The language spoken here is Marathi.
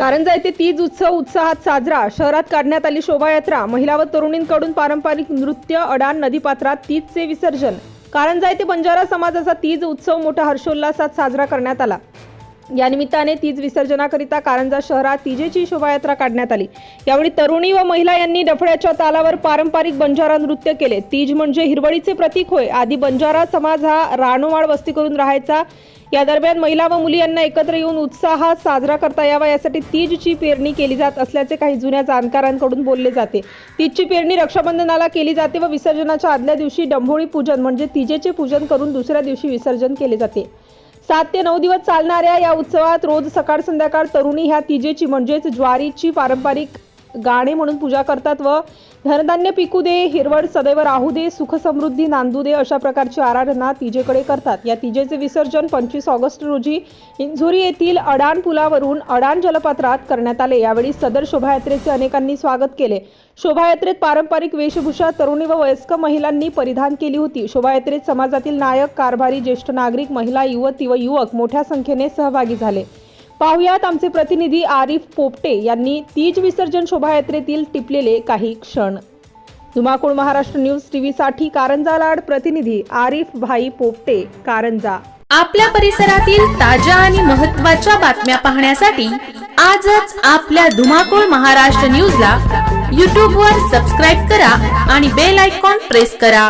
कारंजा येथे तीज उत्सव उत्साहात साजरा. शहरात काढण्यात आली शोभायात्रा. महिला व तरुणींकडून पारंपरिक नृत्य अडाण नदीपात्रात तीजचे विसर्जन. कारंजा येथे बंजारा समाजाचा तीज उत्सव मोठ्या हर्षोल्लासात साजरा करण्यात आला. या निमित्ताने तीज विसर्जनाकरिता कारंजा शहरात तीजेची शोभायात्रा काढण्यात आली. यावेळी तरुणी व महिला यांनी डफळ्याच्या तालावर पारंपरिक बंजारा नृत्य केले. तीज म्हणजे हिरवळीचे प्रतीक होय. आधी बंजारा समाज हा रानोवाड वस्ती करून राहायचा. या दरम्यान महिला व मुली यांना एकत्र येऊन उत्साहात साजरा करता यावा यासाठी तीजची पेरणी केली जात असल्याचे काही जुन्या जाणकारांकडून बोलले जाते. तीजची पेरणी रक्षाबंधनाला केली जाते व विसर्जनाच्या आदल्या दिवशी डंभोळी पूजन म्हणजे तीजेचे पूजन करून दुसऱ्या दिवशी विसर्जन केले जाते. सात ते नऊ दिवस चालणाऱ्या या उत्सवात रोज सकाळ संध्याकाळ तरुणी ह्या तिजेची म्हणजेच ज्वारीची पारंपरिक गाणे म्हणून पूजा करतात व धनधान्य पिकू दे हिरवळ सदैव राहू दे सुख समृद्धी नांदू दे अशा प्रकारची आराधना तिजेकडे करतात. या तिजेचे विसर्जन पंचवीस ऑगस्ट रोजी इंझोरी येथील अडाण पुलावरून अडाण जलपात्रात करण्यात आले. यावेळी सदर शोभायात्रेचे अनेकांनी स्वागत केले. शोभायात्रेत पारंपरिक वेशभूषा तरुणी व वयस्क महिलांनी परिधान केली होती. शोभायात्रेत समाजातील नायक कारभारी ज्येष्ठ नागरिक महिला युवती व युवक मोठ्या संख्येने सहभागी झाले. पाहुयात आमचे प्रतिनिधी आरिफ पोपटे यांनी तीज विसर्जन शोभायात्रेतील टिपलेले काही क्षण. धुमाकूळ महाराष्ट्र न्यूज टीव्ही साठी कारंजा लाड प्रतिनिधी आरिफ भाई पोपटे कारंजा. आपल्या परिसरातील ताज्या आणि महत्त्वाच्या बातम्या पाहण्यासाठी आजच आपल्या धुमाकूळ महाराष्ट्र न्यूजला यूट्यूबवर सबस्क्राईब करा आणि बेल आयकॉन प्रेस करा.